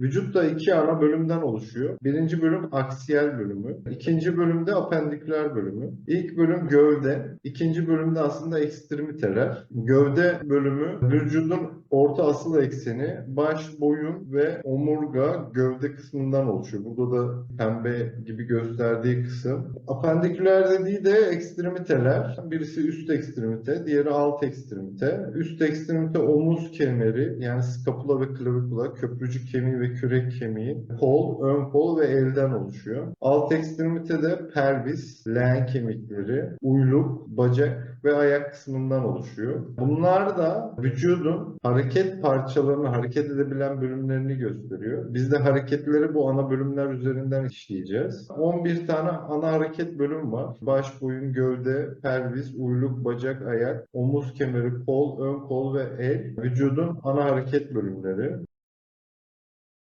Vücut da iki ana bölümden oluşuyor. Birinci bölüm aksiyel bölümü. ikinci bölümde apendiküler bölümü. İlk bölüm gövde. ikinci bölümde aslında ekstremiteler. Gövde bölümü vücudun orta asıl ekseni, baş, boyun ve omurga gövde kısmından oluşuyor. Burada da pembe gibi gösterdiği kısım. Apendiküler dediği de ekstremiteler. Birisi üst ekstremite, diğeri alt ekstremite. Üst ekstremite omuz kemeri yani skapula ve klavikula, köprücük kemiği ve kürek kemiği, kol, ön kol ve elden oluşuyor. Alt ekstremite de pelvis, leğen kemikleri, uyluk, bacak ve ayak kısmından oluşuyor. Bunlar da vücudun hareket parçalarını, hareket edebilen bölümlerini gösteriyor. Biz de hareketleri bu ana bölümler üzerinden işleyeceğiz. 11 tane ana hareket bölüm var. Baş, boyun, gövde, pelvis, uyluk, bacak, ayak, omuz kemeri, kol, ön kol ve el. Vücudun ana hareket bölümleri.